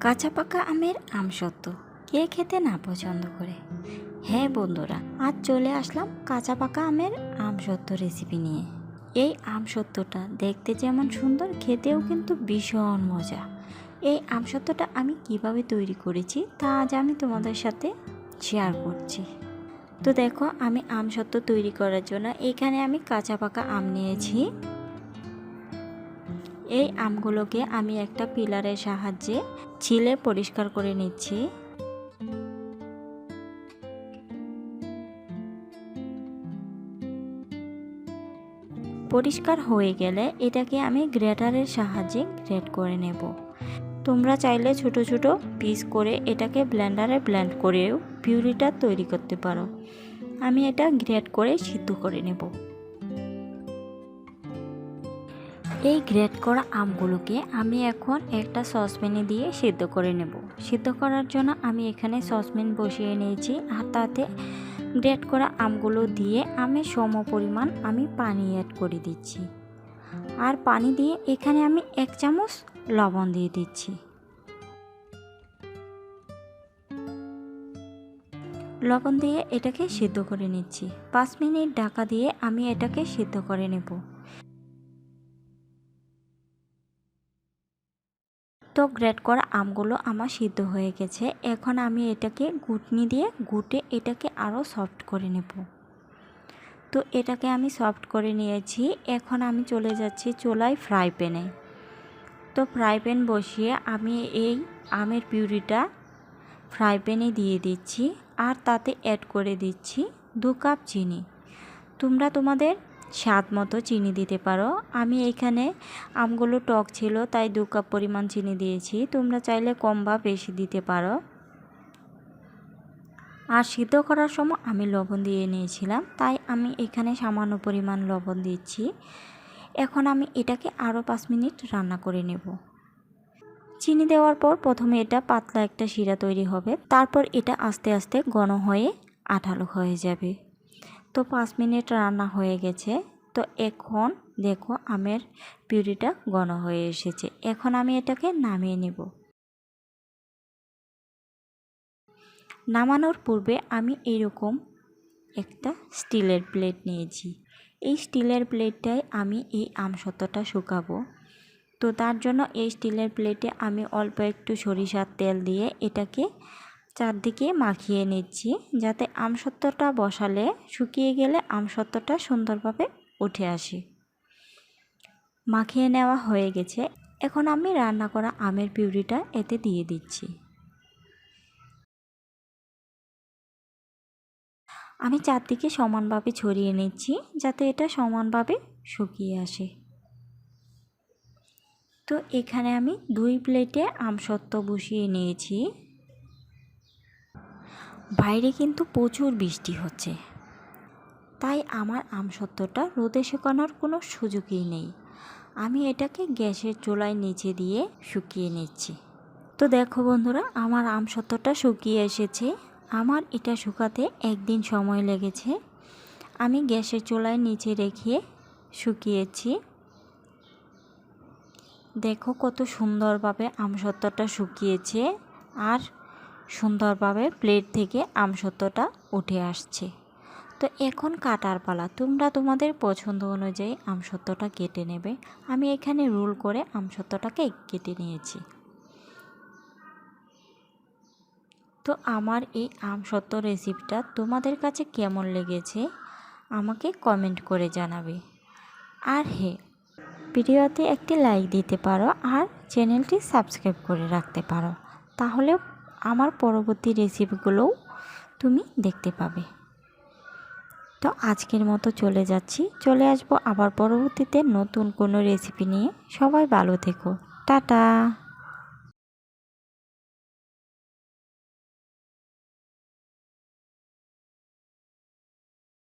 কাঁচা পাকা আমের আমসত্ত্ব কে খেতে না পছন্দ করে? হ্যাঁ বন্ধুরা, আজ চলে আসলাম কাঁচা পাকা আমের আমসত্ত্ব রেসিপি নিয়ে। এই আমসত্ত্বটা দেখতে যেমন সুন্দর, খেতেও কিন্তু ভীষণ মজা। এই আমসত্ত্বটা আমি কীভাবে তৈরি করেছি তা আজ আমি তোমাদের সাথে শেয়ার করছি। তো দেখো, আমি আমসত্ত্ব তৈরি করার জন্য এখানে আমি কাঁচা পাকা আম নিয়েছি। এই আমগুলোকে আমি একটা পিলারের সাহায্যে ছিলে পরিষ্কার করে নিচ্ছি। পরিষ্কার হয়ে গেলে এটাকে আমি গ্রেটারের সাহায্যে গ্রেট করে নেব। তোমরা চাইলে ছোট ছোট পিস করে এটাকে ব্লেন্ডারে ব্লেন্ড করেও পিউরিটা তৈরি করতে পারো। আমি এটা গ্রেট করে সিদ্ধ করে নেব। এই গ্রেট করা আমগুলোকে আমি এখন একটা সসপ্যানে দিয়ে সিদ্ধ করে নেব। সিদ্ধ করার জন্য আমি এখানে সসপ্যান বসিয়ে নিয়েছি আর তাতে গ্রেট করা আমগুলো দিয়ে আমি সম পরিমাণ আমি পানি অ্যাড করে দিচ্ছি। আর পানি দিয়ে এখানে আমি এক চামচ লবণ দিয়ে দিচ্ছি। লবণ দিয়ে এটাকে সিদ্ধ করে নিচ্ছি। পাঁচ মিনিট ঢাকা দিয়ে আমি এটাকে সিদ্ধ করে নেব। তো গ্রেট করা আমগুলো আমার সিদ্ধ হয়ে গেছে। এখন আমি এটাকে গুটনি দিয়ে গুটে এটাকে আরও সফট করে নেব। তো এটাকে আমি সফট করে নিয়েছি। এখন আমি চলে যাচ্ছি চোলায় ফ্রাই প্যানে তো ফ্রাই প্যান বসিয়ে আমি এই আমের পিউরিটা ফ্রাই প্যানে দিয়ে দিচ্ছি। আর তাতে অ্যাড করে দিচ্ছি দু কাপ চিনি। তোমরা তোমাদের স্বাদ মতো চিনি দিতে পারো। আমি এখানে আমগুলো টক ছিল, তাই দু কাপ পরিমাণ চিনি দিয়েছি। তোমরা চাইলে কম বা বেশি দিতে পারো। আর সিদ্ধ করার সময় আমি লবণ দিয়ে নিয়েছিলাম, তাই আমি এখানে সামান্য পরিমাণ লবণ দিচ্ছি। এখন আমি এটাকে আরও পাঁচ মিনিট রান্না করে নেব। চিনি দেওয়ার পর প্রথমে এটা পাতলা একটা শিরা তৈরি হবে, তারপর এটা আস্তে আস্তে ঘন হয়ে আঠালো হয়ে যাবে। তো পাঁচ মিনিট রান্না হয়ে গেছে। তো এখন দেখো আমের পিউরিটা ঘন হয়ে এসেছে। এখন আমি এটাকে নামিয়ে নেব। নামানোর পূর্বে আমি এরকম একটা স্টিলের প্লেট নিয়েছি। এই স্টিলের প্লেটটায় আমি এই আমসত্ত্বটা শুকাবো। তো তার জন্য এই স্টিলের প্লেটে আমি অল্প একটু সরিষার তেল দিয়ে এটাকে চারদিকে মাখিয়ে নিচ্ছি যাতে আমসত্ত্বটা বসালে শুকিয়ে গেলে আমসত্ত্বটা সুন্দরভাবে উঠে আসে। মাখিয়ে নেওয়া হয়ে গেছে। এখন আমি রান্না করা আমের পিউরিটা এতে দিয়ে দিচ্ছি। আমি চারদিকে সমানভাবে ছড়িয়ে নিচ্ছি যাতে এটা সমানভাবে শুকিয়ে আসে। তো এখানে আমি দুই প্লেটে আমসত্ত্ব বসিয়ে নিয়েছি। বাইরে কিন্তু প্রচুর বৃষ্টি হচ্ছে। তাই আমার আমসত্ত্বটা রোদে শুকানোর কোনো সুযোগই নেই। আমি এটাকে গ্যাসের চুলায় নিচে দিয়ে শুকিয়ে নিচ্ছি। তো দেখো বন্ধুরা, আমার আমসত্ত্বটা শুকিয়ে এসেছে। আমার এটা শুকাতে একদিন সময় লেগেছে। আমি গ্যাসের চুলায় নিচে রেখে শুকিয়েছি। দেখো কত সুন্দরভাবে আমসত্ত্বটা শুকিয়েছে। আর সুন্দরভাবে প্লেট থেকে আমসত্ত্বটা উঠে আসছে। তো এখন কাটার পালা, তোমরা তোমাদের পছন্দ অনুযায়ী আমসত্ত্বটা কেটে নেবে। আমি এখানে রোল করে আমসত্ত্বটাকে কেটে নিয়েছি। তো আমার এই আমসত্ত্ব রেসিপিটা তোমাদের কাছে কেমন লেগেছে, আমাকে কমেন্ট করে জানাবে। আর হে ভিডিওতে একটি লাইক দিতে পারো আর চ্যানেলটি সাবস্ক্রাইব করে রাখতে পারো। তাহলে আমার পরবর্তী রেসিপিগুলোও তুমি দেখতে পাবে। তো আজকের মতো চলে যাচ্ছি। চলে আসব আবার পরবর্তীতে নতুন কোনো রেসিপি নিয়ে। সবাই ভালো থেকো। টাটা!